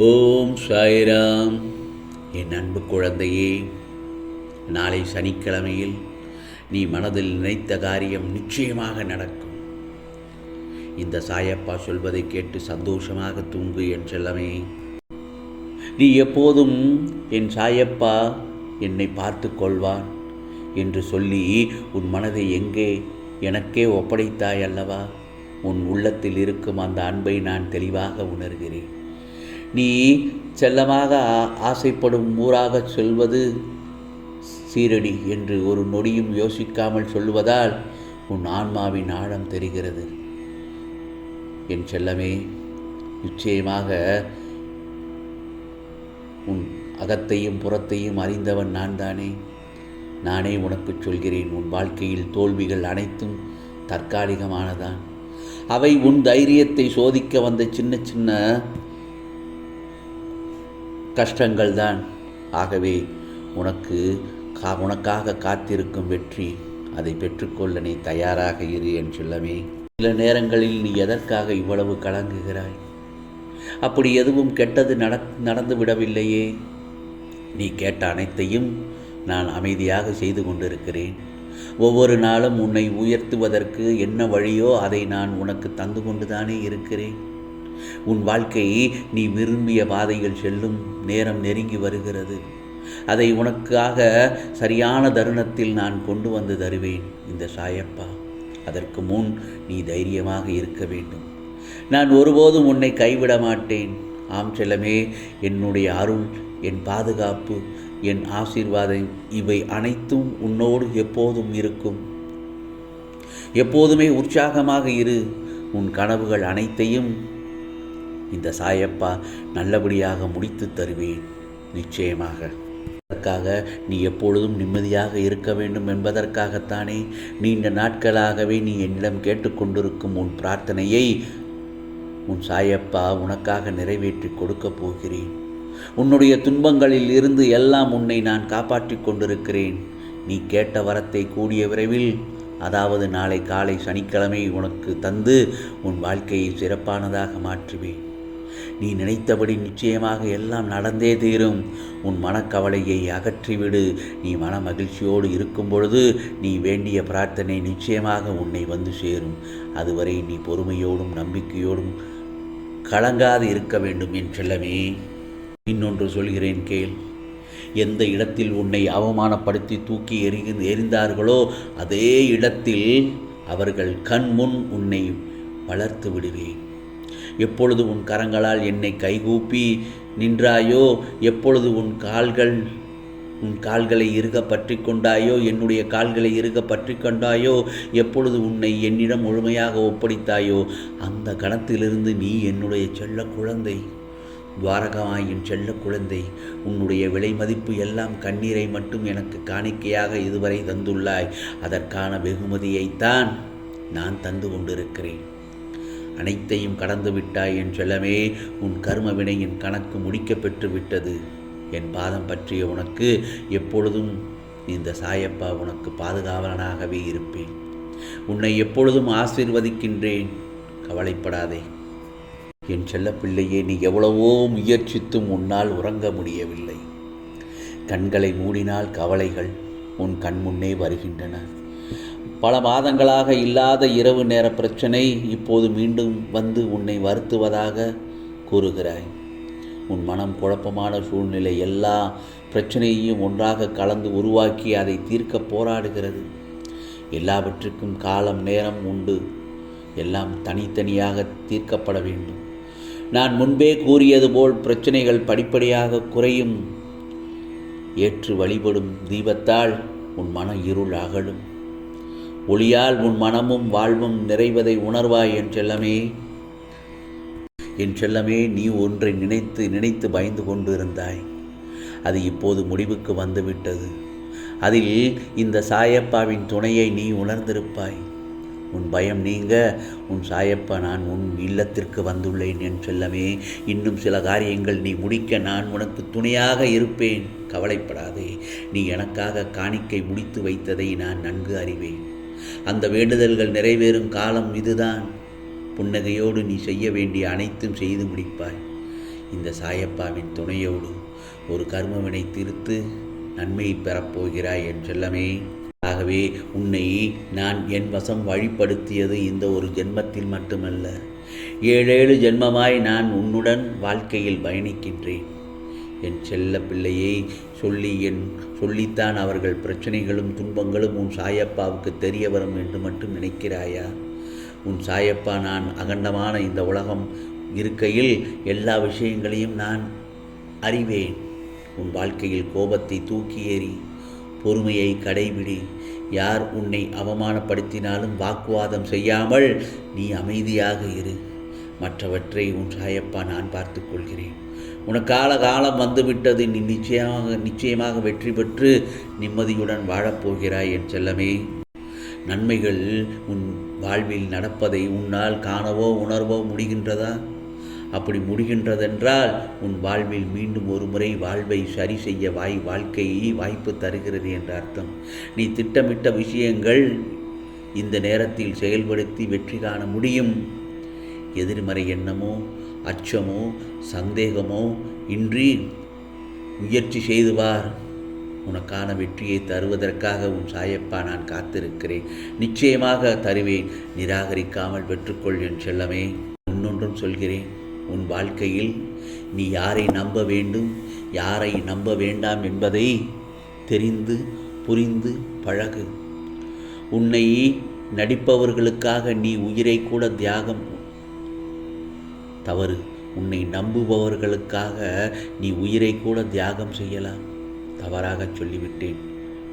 ஓம் சாய்ராம். என் அன்பு குழந்தையே நாளை சனிக்கிழமையில் நீ மனதில் நினைத்த காரியம் நிச்சயமாக நடக்கும். இந்த சாயப்பா சொல்வதை கேட்டு சந்தோஷமாக தூங்கு என் செல்லமே. நீ எப்போதும் என் சாயப்பா என்னை பார்த்து கொள்வான் என்று சொல்லி உன் மனதை எங்கே எனக்கே ஒப்படைத்தாய் அல்லவா? உன் உள்ளத்தில் இருக்கும் அந்த அன்பை நான் தெளிவாக உணர்கிறேன். நீ செல்லமாக ஆசைப்படும் ஊராக சொல்வது சீரடி என்று ஒரு நொடியும் யோசிக்காமல் சொல்லுவதால் உன் ஆன்மாவின் ஆழம் தெரிகிறது. என் செல்லமே நிச்சயமாக உன் அகத்தையும் புறத்தையும் அறிந்தவன் நான் தானே நானே உனக்குச் சொல்கிறேன் உன் வாழ்க்கையில் தோல்விகள் அனைத்தும் தற்காலிகமானதான். அவை உன் தைரியத்தை சோதிக்க வந்த சின்ன சின்ன கஷ்டங்கள் தான் ஆகவே உனக்கு கா உனக்காக காத்திருக்கும் வெற்றி அதை பெற்றுக்கொள்ள நீ தயாராக இரு என் சொல்லமே. சில நேரங்களில் நீ எதற்காக இவ்வளவு கலங்குகிறாய்? அப்படி எதுவும் கெட்டது நட நடந்து விடவில்லையே. நீ கேட்ட அனைத்தையும் நான் அமைதியாக செய்து கொண்டிருக்கிறேன். ஒவ்வொரு நாளும் உன்னை உயர்த்துவதற்கு என்ன வழியோ அதை நான் உனக்கு தந்து கொண்டுதானே இருக்கிறேன். உன் வாழ்க்கை நீ விரும்பிய பாதையில் செல்லும் நேரம் நெருங்கி வருகிறது. அதை உனக்காக சரியான தருணத்தில் நான் கொண்டு வந்து தருவேன் இந்த சாயப்பா. அதற்கு முன் நீ தைரியமாக இருக்க வேண்டும். நான் ஒருபோதும் உன்னை கைவிட மாட்டேன். ஆம் செல்லமே என்னுடைய அருள் என் பாதுகாப்பு என் ஆசீர்வாதம் இவை அனைத்தும் உன்னோடு எப்போதும் இருக்கும். எப்போதுமே உற்சாகமாக இரு. உன் கனவுகள் அனைத்தையும் இந்த சாயப்பா நல்லபடியாக முடித்து தருவேன். நிச்சயமாக. அதற்காக நீ எப்பொழுதும் நிம்மதியாக இருக்க வேண்டும் என்பதற்காகத்தானே நீண்ட நாட்களாகவே நீ என்னிடம் கேட்டுக்கொண்டிருக்கும் உன் பிரார்த்தனையை உன் சாயப்பா உனக்காக நிறைவேற்றி கொடுக்கப் போகிறேன். உன்னுடைய துன்பங்களில் இருந்து எல்லாம் உன்னை நான் காப்பாற்றிக் கொண்டிருக்கிறேன். நீ கேட்ட வரத்தை கூடிய விரைவில் அதாவது நாளை காலை சனிக்கிழமை உனக்கு தந்து உன் வாழ்க்கையை சிறப்பானதாக மாற்றுவேன். நீ நினைத்தபடி நிச்சயமாக எல்லாம் நடந்தே தீரும். உன் மனக்கவலையை அகற்றிவிடு. நீ மன மகிழ்ச்சியோடு இருக்கும் பொழுது நீ வேண்டிய பிரார்த்தனை நிச்சயமாக உன்னை வந்து சேரும். அதுவரை நீ பொறுமையோடும் நம்பிக்கையோடும் கலங்காது இருக்க வேண்டும் என் செல்லமே. இன்னொன்று சொல்கிறேன் கேள். எந்த இடத்தில் உன்னை அவமானப்படுத்தி தூக்கி எறி எறிந்தார்களோ அதே இடத்தில் அவர்கள் கண் முன் உன்னை வளர்த்து விடுவேன். எப்பொழுது உன் கரங்களால் என்னை கைகூப்பி நின்றாயோ? எப்பொழுது உன் கால்கள் உன் கால்களை இருக பற்றி கொண்டாயோ? என்னுடைய கால்களை இருக பற்றி கொண்டாயோ? எப்பொழுது உன்னை என்னிடம் முழுமையாக ஒப்படைத்தாயோ? அந்த கணத்திலிருந்து நீ என்னுடைய செல்ல குழந்தை. துவாரகமாயின் செல்ல குழந்தை உன்னுடைய விலை மதிப்பு எல்லாம் கண்ணீரை மட்டும் எனக்கு காணிக்கையாக இதுவரை தந்துள்ளாய். அதற்கான வெகுமதியைத்தான் நான் தந்து கொண்டிருக்கிறேன். அனைத்தையும் கடந்து விட்டாய் என் செல்லமே. உன் கர்ம வினையின் கணக்கு முடிக்கப்பெற்று விட்டது என் பாதம் பற்றிய உனக்கு எப்பொழுதும் இந்த சாயப்பா உனக்கு பாதுகாவலனாகவே இருப்பேன். உன்னை எப்பொழுதும் ஆசீர்வதிக்கின்றேன். கவலைப்படாதே. என் செல்லப்பிள்ளையே நீ எவ்வளவோ முயற்சித்தும் உன்னால் உறங்க முடியவில்லை. கண்களை மூடினால் கவலைகள் உன் கண் முன்னே வருகின்றன. பல மாதங்களாக இல்லாத இரவு நேர பிரச்சனை இப்போது மீண்டும் வந்து உன்னை வருத்துவதாக கூறுகிறாய். உன் மனம் குழப்பமான சூழ்நிலை எல்லா பிரச்சனையையும் ஒன்றாக கலந்து உருவாக்கி அதை தீர்க்க போராடுகிறது. எல்லாவற்றுக்கும் காலம் நேரம் உண்டு. எல்லாம் தனித்தனியாக தீர்க்கப்பட வேண்டும். நான் முன்பே கூறியது போல் பிரச்சனைகள் படிப்படியாக குறையும். ஏற்று வழிபடும் தீபத்தால் உன் மன இருள் அகலும். ஒளியால் உன் மனமும் வாழ்வும் நிறைவதை உணர்வாய் என் செல்லமே. என் செல்லமே நீ ஒன்றை நினைத்து நினைத்து பயந்து கொண்டிருந்தாய். அது இப்போது முடிவுக்கு வந்துவிட்டது. அதில் இந்த சாயப்பாவின் துணையை நீ உணர்ந்திருப்பாய். உன் பயம் நீங்க உன் சாயப்பா நான் உன் இல்லத்திற்கு வந்துள்ளேன் என் செல்லமே. இன்னும் சில காரியங்கள் நீ முடிக்க நான் உனக்கு துணையாக இருப்பேன். கவலைப்படாதே நீ எனக்காக காணிக்கை முடித்து வைத்ததை நான் நன்கு அறிவேன். அந்த வேண்டுதல்கள் நிறைவேறும் காலம் இதுதான். புன்னகையோடு நீ செய்ய வேண்டிய அனைத்தும் செய்து முடிப்பாய். இந்த சாயப்பாவின் துணையோடு ஒரு கர்மவினை திருத்து நன்மையை பெறப்போகிறாய் என் செல்லமே. ஆகவே உன்னை நான் என் வசம் வழிப்படுத்தியது இந்த ஒரு ஜென்மத்தில் மட்டுமல்ல ஏழேழு ஜென்மமாய் நான் உன்னுடன் வாழ்க்கையில் பயணிக்கின்றேன். என் செல்ல பிள்ளையை சொல்லி என் சொல்லித்தான் அவர்கள் பிரச்சனைகளும் துன்பங்களும் உன் சாயப்பாவுக்கு தெரிய வரும் என்று மட்டும் நினைக்கிறாயா? உன் சாயப்பா நான் அகண்டமான இந்த உலகம் இருக்கையில் எல்லா விஷயங்களையும் நான் அறிவேன். உன் வாழ்க்கையில் கோபத்தை தூக்கி ஏறி பொறுமையை கடைபிடி. யார் உன்னை அவமானப்படுத்தினாலும் வாக்குவாதம் செய்யாமல் நீ அமைதியாக இரு. மற்றவற்றை உன் சாயப்பா நான் பார்த்து கொள்கிறேன். உனக்கால காலம் வந்துவிட்டது. நீ நிச்சயமாக நிச்சயமாக வெற்றி பெற்று நிம்மதியுடன் வாழப்போகிறாய் என் செல்லமே. நன்மைகள் உன் வாழ்வில் நடப்பதை உன்னால் காணவோ உணர்வோ முடிகின்றதா? அப்படி முடிகின்றதென்றால் உன் வாழ்வில் மீண்டும் ஒரு முறை வாழ்வை சரி செய்ய வாய் வாழ்க்கையை வாய்ப்பு தருகிறது என்ற அர்த்தம். நீ திட்டமிட்ட விஷயங்கள் இந்த நேரத்தில் செயல்படுத்தி வெற்றி காண முடியும். எதிர்மறை எண்ணமோ அச்சமோ சந்தேகமோ இன்றி முயற்சி செய்து வார். உனக்கான வெற்றியை தருவதற்காக உன் சாயப்பா நான் காத்திருக்கிறேன். நிச்சயமாக தருவேன். நிராகரிக்காமல் பெற்றுக்கொள் என் செல்லமே. இன்னொன்றும் சொல்கிறேன். உன் வாழ்க்கையில் நீ யாரை நம்ப வேண்டும்? யாரை நம்ப வேண்டாம் என்பதை தெரிந்து புரிந்து பழகு. உன்னை நடிப்பவர்களுக்காக நீ உயிரை கூட தியாகம் தவறு. உன்னை நம்புபவர்களுக்காக நீ உயிரை கூட தியாகம் செய்யலாம். தவறாக சொல்லிவிட்டேன்.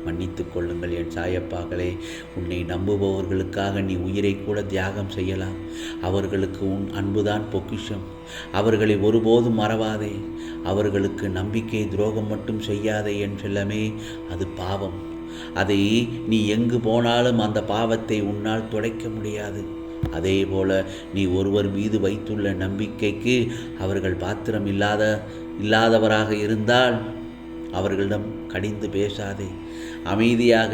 மன்னித்து கொள்ளுங்கள் என் சாயப்பாக்களே. உன்னை நம்புபவர்களுக்காக நீ உயிரை கூட தியாகம் செய்யலாம். அவர்களுக்கு உன் அன்புதான் பொக்கிஷம். அவர்களை ஒருபோதும் மறவாதே. அவர்களுக்கு நம்பிக்கை துரோகம் மட்டும் செய்யாதே என் செல்லமே. அது பாவம். அதை நீ எங்கு போனாலும் அந்த பாவத்தை உன்னால் துடைக்க முடியாது. அதே போல நீ ஒருவர் மீது வைத்துள்ள நம்பிக்கைக்கு அவர்கள் பாத்திரம் இல்லாத இல்லாதவராக இருந்தால் அவர்களிடம் கடிந்து பேசாதே. அமைதியாக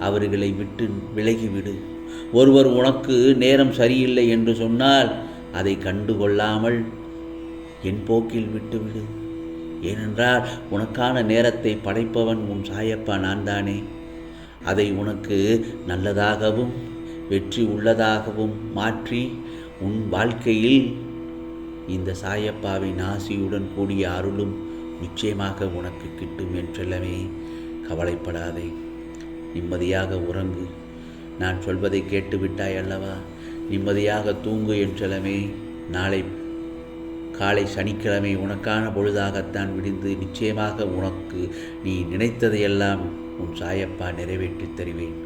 அவர்களை விட்டு விலகிவிடு. ஒருவர் உனக்கு நேரம் சரியில்லை என்று சொன்னால் அதை கண்டுகொள்ளாமல் என் போக்கில் விட்டுவிடு. ஏனென்றால் உனக்கான நேரத்தை படைப்பவன் உன் சாயப்பா நான் தானே அதை உனக்கு நல்லதாகவும் வெற்றி உள்ளதாகவும் மாற்றி உன் வாழ்க்கையில் இந்த சாயப்பாவின் ஆசியுடன் கூடிய அருளும் நிச்சயமாக உனக்கு கிட்டும் என்றெல்லாமே கவலைப்படாதே. நிம்மதியாக உறங்கு. நான் சொல்வதை கேட்டுவிட்டாய் அல்லவா? நிம்மதியாக தூங்கு என்றெல்லாமே நாளை காலை சனிக்கிழமை உனக்கான பொழுதாகத்தான் விடிந்து நிச்சயமாக உனக்கு நீ நினைத்ததையெல்லாம் உன் சாயப்பா நிறைவேற்றித் தருவேன்.